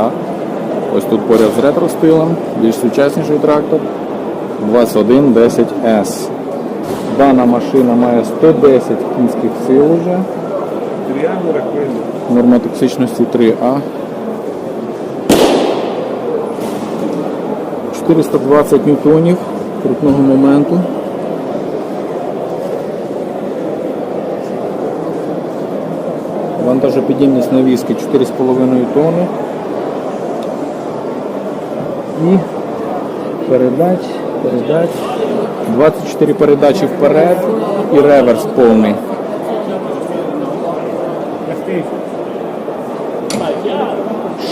А ось тут поряд з ретро-стилем, більш сучасніший трактор 2110S. Дана машина має 110 кінських сил уже. Норма токсичності 3А. 420 ньютонів крутного моменту. Вантажопідємність навіски 4,5 тонни. І передач, передач. 24 передачі вперед і реверс повний.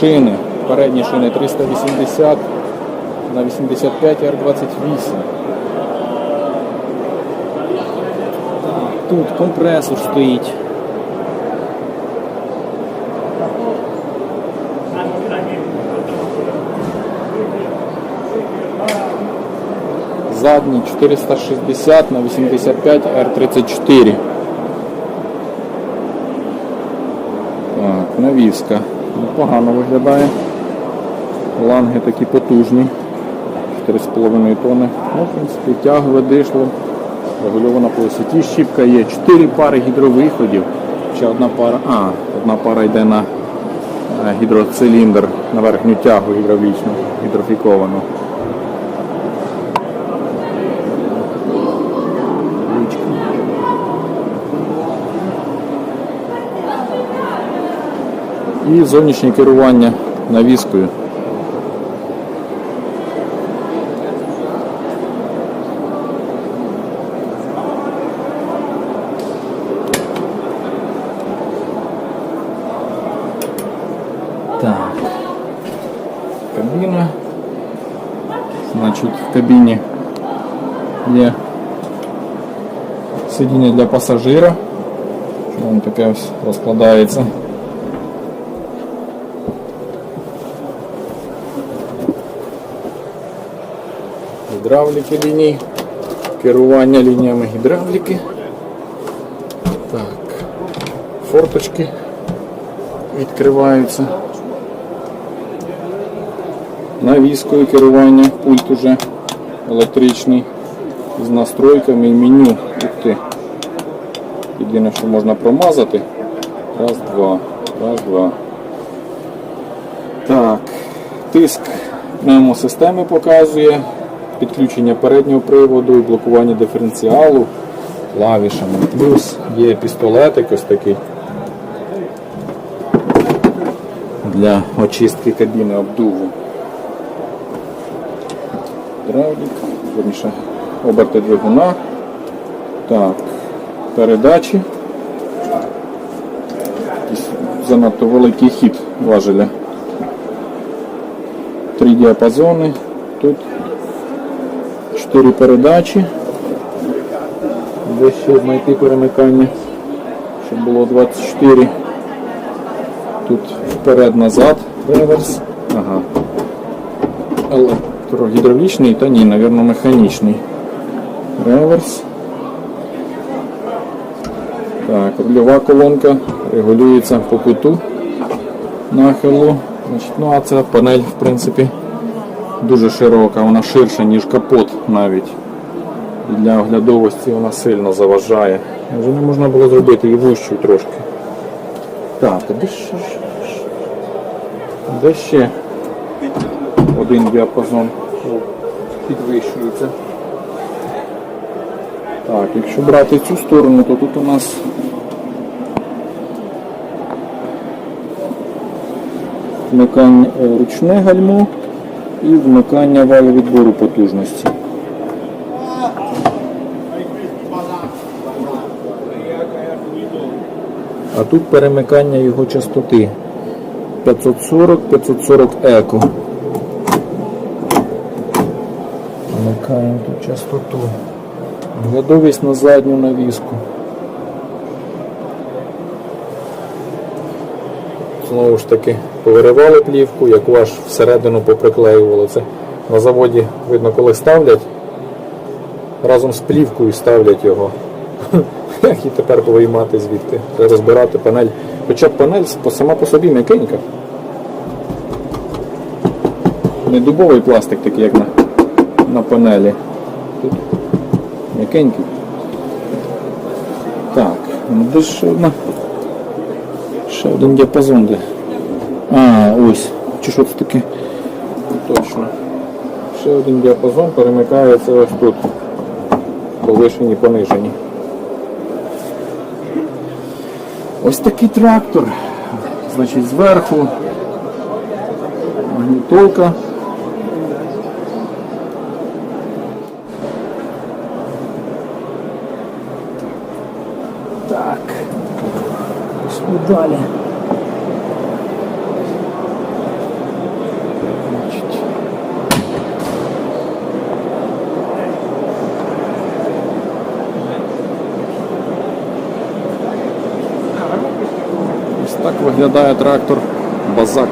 Шини. Передні шини 380 на 85 R28. Тут компресор стоїть. Задній 460 на 85 R34. Так, навіска. Непогано виглядає. Ланги такі потужні. 4,5 тонни. Ну, в принципі, тягове дишло. Регульована по висоті. Щіпка є. 4 пари гідровиходів. Ще одна пара. А, одна пара йде на гідроциліндр, на верхню тягу гідравлічну, гідрофіковану. І зовнішнє керування навіскою. Так. Кабіна. Значить, в кабіні є сидіння для пасажира. Воно таке ось розкладається. Гідравліки ліній, керування лініями гідравліки. Так, форточки відкриваються. Навіскою керування, пульт уже електричний з настройками меню. Ти. Єдине, що можна промазати. Раз, два. Раз, два. Так. Тиск пневмосистеми показує. Підключення переднього приводу блокування диференціалу клавішами. Плюс є пістолетик ось такий для очистки кабіни обдуву. Гідравлік, верніше, оберти двигуна. Так, передачі. Занадто великий хід важеля. Три діапазони. Тут чотири передачі. Де ще знайти перемикання, щоб було 24. Тут вперед-назад реверс. Ага. Електрогідравлічний та ні, напевно, механічний. Реверс. Так, рульова колонка регулюється по куту нахилу. Значить, ну а ця панель, в принципі, дуже широка, вона ширша, ніж капот навіть. І для оглядовості вона сильно заважає. Вже не можна було зробити її вущу трошки. Так, де ще, де ще один діапазон підвищується. Так, якщо брати цю сторону, то тут у нас вмикання е, ручне гальмо і вмикання валу відбору потужності. А тут перемикання його частоти 540, 540 еко. Вмикаємо тут частоту. Глядовість на задню навіску. Знову ж таки, повиривали плівку, як ваш всередину поприклеювали. Це на заводі, видно, коли ставлять, разом з плівкою ставлять його. Як і тепер виймати звідти, розбирати панель. Хоча панель сама по собі м'якенька. Не дубовий пластик, такий, як на, на панелі. Тут м'якенький. Так, ну де ж ще один діапазон де. А, ось. Чи що це таке? Точно. Ще один діапазон перемикається ось тут. Повишені, понижені. Ось такий трактор. Значить, зверху магнітолка. Пішли далі. Значить. Ось так виглядає трактор Базак.